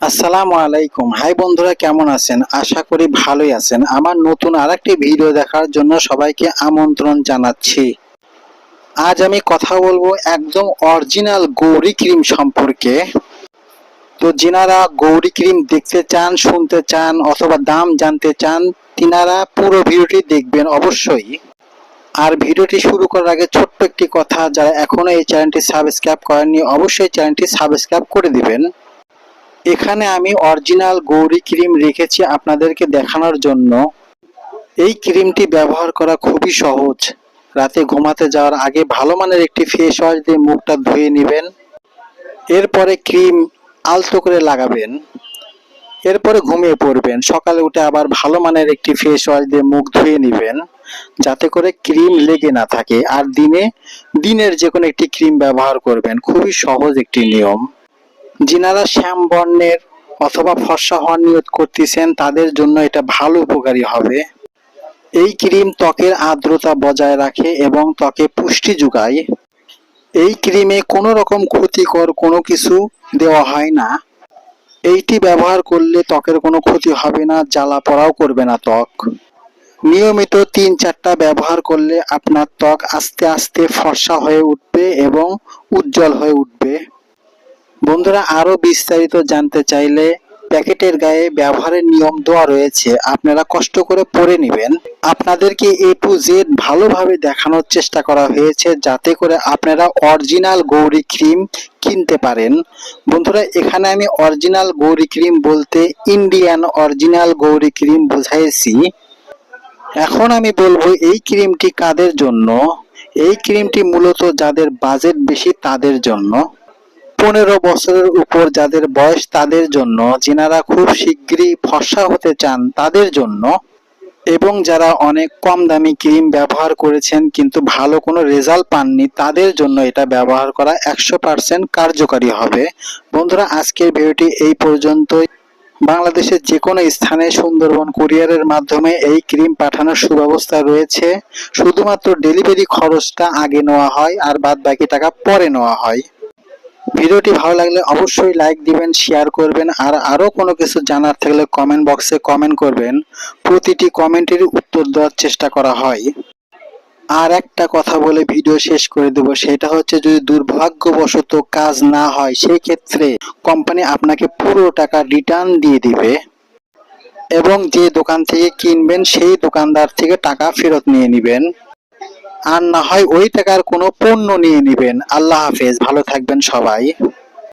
আসসালামু আলাইকুম। হাই বন্ধুরা, কেমন আছেন? আশা করি ভালোই আছেন। আমার নতুন আরেকটি ভিডিও দেখার জন্য সবাইকে আমন্ত্রণ জানাচ্ছি। আজ আমি কথা বলব একদম অরিজিনাল গৌরী ক্রিম সম্পর্কে। তো যিনারা গৌরী ক্রিম দেখতে চান, শুনতে চান, অথবা দাম জানতে চান, তিনারা পুরো ভিডিওটি দেখবেন অবশ্যই। আর ভিডিওটি শুরু করার আগে ছোট্ট একটি কথা, যারা এখনও এই চ্যানেলটি সাবস্ক্রাইব করেননি, অবশ্যই চ্যানেলটি সাবস্ক্রাইব করে দিবেন। এখানে আমি অরিজিনাল গৌরী ক্রিম রেখেছি আপনাদেরকে দেখানোর জন্য। এই ক্রিমটি ব্যবহার করা খুবই সহজ। রাতে ঘুমাতে যাওয়ার আগে ভালো মানের একটি ফেস ওয়াশ দিয়ে মুখটা ধুয়ে নেবেন। এরপরে ক্রিম আলতো করে লাগাবেন। এরপরে ঘুমিয়ে পড়বেন। সকালে উঠে আবার ভালো মানের একটি ফেস ওয়াশ দিয়ে মুখ ধুয়ে নেবেন, যাতে করে ক্রিম লেগে না থাকে। আর দিনে, দিনের যে কোনো একটি ক্রিম ব্যবহার করবেন। খুবই সহজ একটি নিয়ম। যিনারা শ্যাম বর্ণের অথবা ফর্সা হওয়ার নিয়ত করতেছেন, তাদের জন্য এটা ভালো উপকারী হবে। এই ক্রিম ত্বকের আর্দ্রতা বজায় রাখে এবং ত্বকে পুষ্টি যোগায়। এই ক্রিমে কোনো রকম ক্ষতিকর কোনো কিছু দেওয়া হয় না। এইটি ব্যবহার করলে ত্বকের কোনো ক্ষতি হবে না, জ্বালা পড়াও করবে না ত্বক। নিয়মিত তিন চারটা ব্যবহার করলে আপনার ত্বক আস্তে আস্তে ফর্সা হয়ে উঠবে এবং উজ্জ্বল হয়ে উঠবে। বন্ধুরা, আরও বিস্তারিত জানতে চাইলে প্যাকেটের গায়ে ব্যবহারের নিয়ম দেওয়া রয়েছে। আপনারা কষ্ট করে পড়ে নেবেন। আপনাদেরকে এ টু জেড ভালোভাবে দেখানোর চেষ্টা করা হয়েছে, যাতে করে আপনারা অরিজিনাল গৌরী ক্রিম কিনতে পারেন। বন্ধুরা, এখানে আমি অরিজিনাল গৌরী ক্রিম বলতে ইন্ডিয়ান অরিজিনাল গৌরী ক্রিম বোঝাইছি। এখন আমি বলব এই ক্রিমটি কাদের জন্য? এই ক্রিমটি মূলত যাদের বাজেট বেশি তাদের জন্য। পনেরো বছরের উপর যাদের বয়স তাদের জন্য, যিনারা খুব শীঘ্রই ফর্সা হতে চান তাদের জন্য, এবং যারা অনেক কম দামি ক্রিম ব্যবহার করেছেন কিন্তু ভালো কোনো রেজাল্ট পাননি, তাদের জন্য এটা ব্যবহার করা একশো পার্সেন্ট কার্যকারী হবে। বন্ধুরা, আজকের ভিডিওটি এই পর্যন্তই। বাংলাদেশের যে কোনো স্থানে সুন্দরবন কুরিয়ারের মাধ্যমে এই ক্রিম পাঠানোর সুব্যবস্থা রয়েছে। শুধুমাত্র ডেলিভারি খরচটা আগে নেওয়া হয় আর বাদ বাকি টাকা পরে নেওয়া হয়। ভিডিওটি ভালো লাগলে অবশ্যই লাইক দিবেন শেয়ার করবেন, আর আরও কোনো কিছু জানার থাকলে কমেন্ট বক্সে কমেন্ট করবেন। প্রতিটি কমেন্টের উত্তর দেওয়ার চেষ্টা করা হয়। আর একটা কথা বলে ভিডিও শেষ করে দেব, সেটা হচ্ছে যদি দুর্ভাগ্যবশত কাজ না হয় সেই ক্ষেত্রে কোম্পানি আপনাকে পুরো টাকা রিটার্ন দিয়ে দিবে এবং যে দোকান থেকে কিনবেন, সেই দোকানদার থেকে টাকা ফেরত নিয়ে নেবেন। আর না হয় ওই টাকার কোনো পণ্য নিয়ে নেবেন। আল্লাহ হাফেজ ভালো থাকবেন সবাই।